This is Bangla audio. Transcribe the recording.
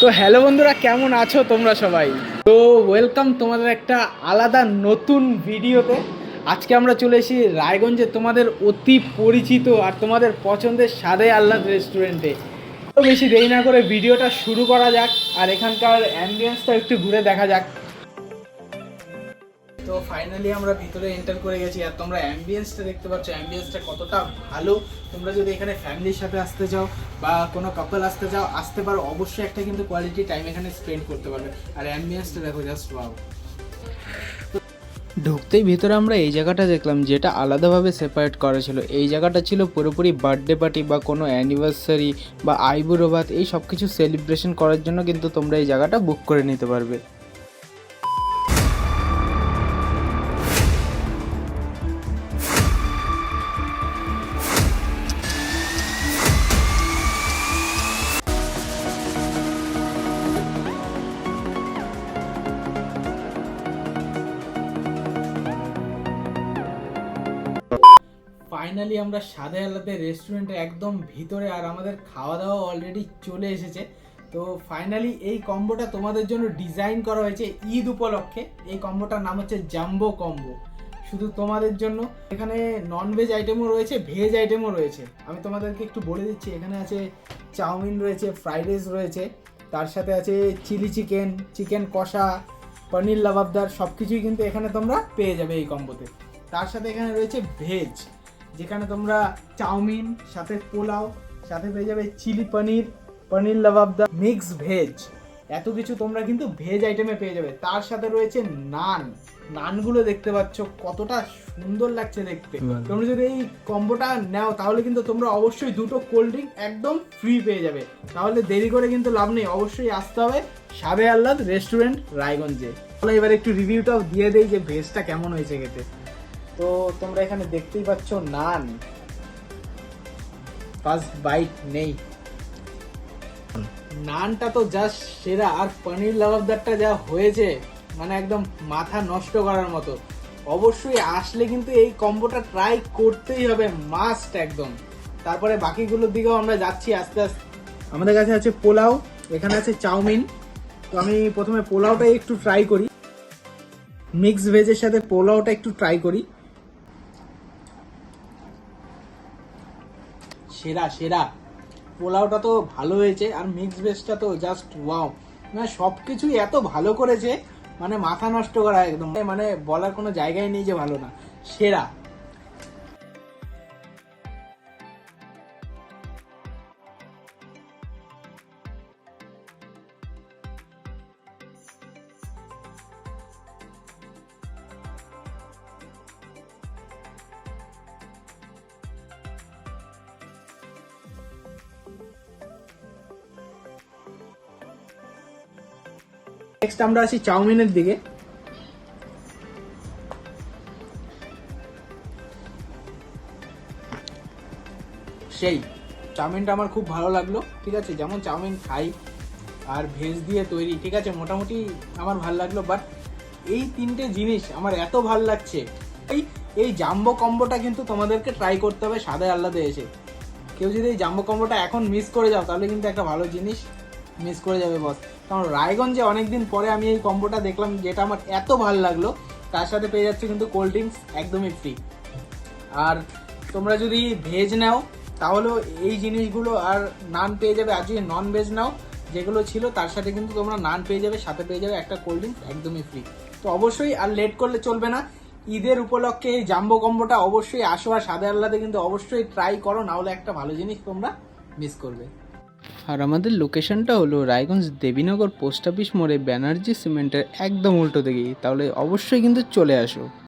তো হ্যালো বন্ধুরা, কেমন আছো তোমরা সবাই? তো ওয়েলকাম তোমাদের একটা আলাদা নতুন ভিডিওতে। আজকে আমরা চলে এসেছি রায়গঞ্জে তোমাদের অতি পরিচিত আর তোমাদের পছন্দের স্বাদে আহ্লাদ রেস্টুরেন্টে তো বেশি দেরি না করে ভিডিওটা শুরু করা যাক আর এখানকার অ্যাম্বিয়েন্সটা একটু ঘুরে দেখা যাক। তো ফাইনালি আমরা ভিতরে এন্টার করে গেছি আর তোমরা অ্যাম্বিয়েন্সটা দেখতে পাচ্ছ অ্যাম্বিয়েন্সটা কতটা ভালো। তোমরা যদি এখানে ফ্যামিলির সাথে আসতে চাও বা কোনো কাপল আসতে চাও আসতে পারো, অবশ্যই একটা কিন্তু কোয়ালিটি টাইম এখানে স্পেন্ড করতে পারবে। আর অ্যাম্বিয়েন্সটা দেখো জাস্ট ওয়াও ঢুকতেই ভিতরে আমরা এই জায়গাটা দেখলাম, যেটা আলাদাভাবে সেপারেট করা ছিল। এই জায়গাটা ছিল পুরোপুরি বার্থডে পার্টি বা কোনো অ্যানিভার্সারি বা আইবুড়ো এই সব কিছু সেলিব্রেশন করার জন্য কিন্তু তোমরা এই জায়গাটা বুক করে নিতে পারবে। ফাইনালি আমরা সাদে আলাদা রেস্টুরেন্টে একদম ভিতরে আর আমাদের খাওয়া দাওয়া অলরেডি চলে এসেছে। তো ফাইনালি এই কম্বোটা তোমাদের জন্য ডিজাইন করা হয়েছে ঈদ উপলক্ষে। এই কম্বোটার নাম হচ্ছে জাম্বো কম্বো। শুধু তোমাদের জন্য। এখানে নন ভেজ আইটেমও রয়েছে ভেজ আইটেমও রয়েছে। আমি তোমাদেরকে একটু বলে দিচ্ছি, এখানে আছে চাউমিন রয়েছে ফ্রাইড রাইস রয়েছে, তার সাথে আছে চিলি চিকেন চিকেন কষা পনির লাবাবদার সব কিছুই কিন্তু এখানে তোমরা পেয়ে যাবে এই কম্বোতে। তার সাথে এখানে রয়েছে ভেজ যেখানে তোমরা চাউমিন সাথে পোলাও সাথে পেয়ে যাবে chilli paneer paneer lababdar mix veg. এত কিছু তোমরা কিন্তু ভেজ আইটেমে পেয়ে যাবে। তার সাথে রয়েছে নান। নানগুলো দেখতে পাচ্ছ কতটা সুন্দর লাগছে দেখতে। তোমরা যদি এই কম্বোটা নাও তাহলে কিন্তু তোমরা অবশ্যই দুটো কোল্ড ড্রিঙ্ক একদম ফ্রি পেয়ে যাবে। তাহলে দেরি করে কিন্তু লাভ নেই অবশ্যই আসতে হবে সাবে আহ্লাদ রেস্টুরেন্ট রায়গঞ্জে। তাহলে এবার একটু রিভিউটাও দিয়ে দেই যে ভেজটা কেমন হয়েছে খেতে। তো তোমরা এখানে দেখতেই পাচ্ছ নান। ফার্স্ট বাইট নেই। নানটা তো জাস্ট সেরা, আর পনির লাভাবদারটা যা হয়েছে মানে একদম মাথা নষ্ট করার মতো। অবশ্যই আসলে কিন্তু এই কম্বোটা ট্রাই করতেই হবে মাস্ট একদম। তারপরে বাকিগুলোর দিকেও আমরা যাচ্ছি আস্তে আস্তে। আমাদের কাছে আছে পোলাও, এখানে আছে চাউমিন। তো আমি প্রথমে পোলাওটাই একটু ট্রাই করি। মিক্স ভেজের সাথে পোলাওটা একটু ট্রাই করি। সেরা সেরা। পোলাওটা তো ভালো হয়েছে, আর মিক্স ভেজটা তো জাস্ট ওয়াও মানে সব কিছুই এত ভালো করেছে মানে মাথা নষ্ট করা একদম। মানে বলার কোনো জায়গায় নেই যে ভালো না। সেরা। নেক্সট আমরা আসি চাউমিনের দিকে। সেই, চাউমিনটা আমার খুব ভালো লাগল, ঠিক আছে? যেমন চাউমিন খাই আর ভেজ দিয়ে তৈরি, ঠিক আছে? মোটামুটি আমার ভালো লাগল বাট এই তিনটে জিনিস আমার এত ভালো লাগছে। এই এই জাম্বো কম্বোটা কিন্তু তোমাদেরকে ট্রাই করতে হবে সাদা আল্লাদে এসে। কেউ যদি এই জাম্বো কম্বোটা এখন মিস করে যাও, তাহলে কিন্তু একটা ভালো জিনিস মিস করে যাবে বস কারণ রায়গঞ্জে অনেকদিন পরে আমি এই কম্বোটা দেখলাম, যেটা আমার এত ভালো লাগল। তার সাথে পেয়ে যাচ্ছে কিন্তু কোল্ড ড্রিঙ্কস একদমই ফ্রি আর তোমরা যদি ভেজ নাও, তাহলেও এই জিনিসগুলো আর নান পেয়ে যাবে, আর যদি নন ভেজ নাও, যেগুলো ছিল, তার সাথে কিন্তু তোমরা নান পেয়ে যাবে, সাথে পেয়ে যাবে একটা কোল্ড ড্রিঙ্কস একদমই ফ্রি তো অবশ্যই আর লেট করলে চলবে না। ঈদের উপলক্ষে এই জাম্বো কম্বোটা অবশ্যই আসো, আর সাদা আল্লাদে কিন্তু অবশ্যই ট্রাই করো, নাহলে একটা ভালো জিনিস তোমরা মিস করবে। আর আমাদের লোকেশনটা হলো রায়গঞ্জ দেবীনগর পোস্ট অফিস মোড়ে ব্যানার্জি সিমেন্টের একদম উল্টো দিকেই তাহলে অবশ্যই কিন্তু চলে আসো।